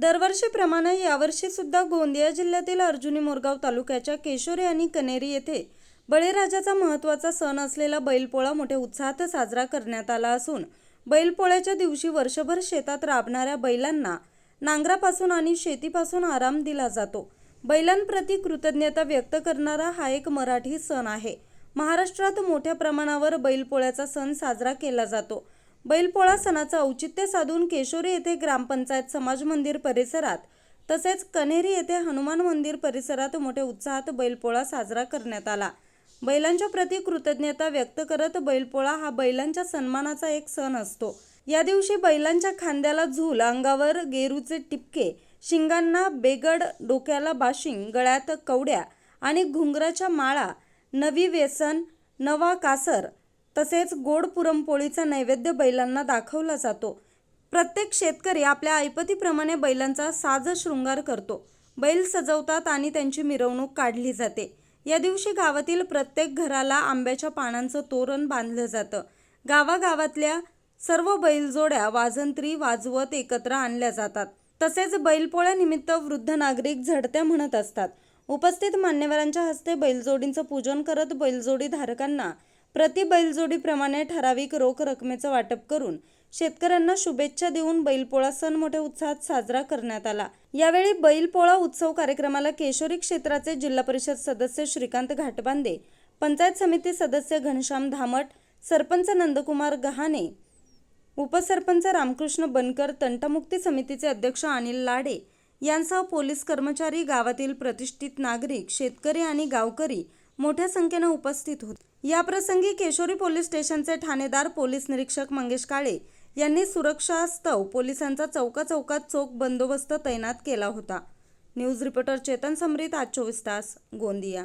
दरवर्षीप्रमाणे यावर्षी सुद्धा गोंदिया जिल्ह्यातील अर्जुनी मोरगाव तालुक्याच्या केशोरी आणि कनेरी येथे बळीराजाचा महत्त्वाचा सण असलेला बैलपोळा मोठ्या उत्साहात साजरा करण्यात आला असून बैलपोळ्याच्या दिवशी वर्षभर शेतात राबणाऱ्या बैलांना नांगरापासून आणि शेतीपासून आराम दिला जातो. बैलांप्रती कृतज्ञता व्यक्त करणारा हा एक मराठी सण आहे. महाराष्ट्रात मोठ्या प्रमाणावर बैलपोळ्याचा सण साजरा केला जातो. बैलपोळा सणाचं औचित्य साधून केशोरी येथे ग्रामपंचायत समाज मंदिर परिसरात तसेच कन्हेरी येथे हनुमान मंदिर परिसरात मोठ्या उत्साहात बैलपोळा साजरा करण्यात आला. बैलांच्या प्रती कृतज्ञता व्यक्त करत बैलपोळा हा बैलांच्या सन्मानाचा एक सण असतो. या दिवशी बैलांच्या खांद्याला झूल अंगावर गेरूचे टिपके शिंगांना बेगड डोक्याला बाशिंग गळ्यात कवड्या आणि घुंगराच्या माळा नवी व्यसन नवा कासर तसेच गोड पुरणपोळीचा नैवेद्य बैलांना दाखवला जातो. प्रत्येक शेतकरी आपल्या ऐपतीप्रमाणे बैलांचा साज शृंगार करतो. बैल सजवतात आणि त्यांची मिरवणूक काढली जाते. या दिवशी गावातील प्रत्येक घराला आंब्याच्या पानांचं तोरण बांधलं जातं. गावागावातल्या सर्व बैलजोड्या वाजंत्री वाजवत एकत्र आणल्या जातात. तसेच बैलपोळ्यानिमित्त वृद्ध नागरिक झडत्या म्हणत असतात. उपस्थित मान्यवरांच्या हस्ते बैलजोडींचं पूजन करत बैलजोडी धारकांना प्रति बैलजोडीप्रमाणे ठराविक रोख रकमेचं वाटप करून शेतकऱ्यांना शुभेच्छा देऊन बैलपोळा सण मोठ्या उत्साहात साजरा करण्यात आला. यावेळी बैलपोळा उत्सव कार्यक्रमाला केशोरी क्षेत्राचे जिल्हा परिषद सदस्य श्रीकांत घाटबांदे पंचायत समिती सदस्य घनश्याम धामट सरपंच नंदकुमार गहाणे उपसरपंच रामकृष्ण बनकर तंटमुक्ती समितीचे अध्यक्ष अनिल लाडे यांसह पोलीस कर्मचारी गावातील प्रतिष्ठित नागरिक शेतकरी आणि गावकरी मोठ्या संख्येनं उपस्थित होते. याप्रसंगी केशोरी पोलीस स्टेशनचे ठाणेदार पोलीस निरीक्षक मंगेश काळे यांनी सुरक्षास्तव पोलिसांचा चौका चौकात चोख बंदोबस्त तैनात केला होता. न्यूज रिपोर्टर चेतन समरीत आज चोवीस तास गोंदिया.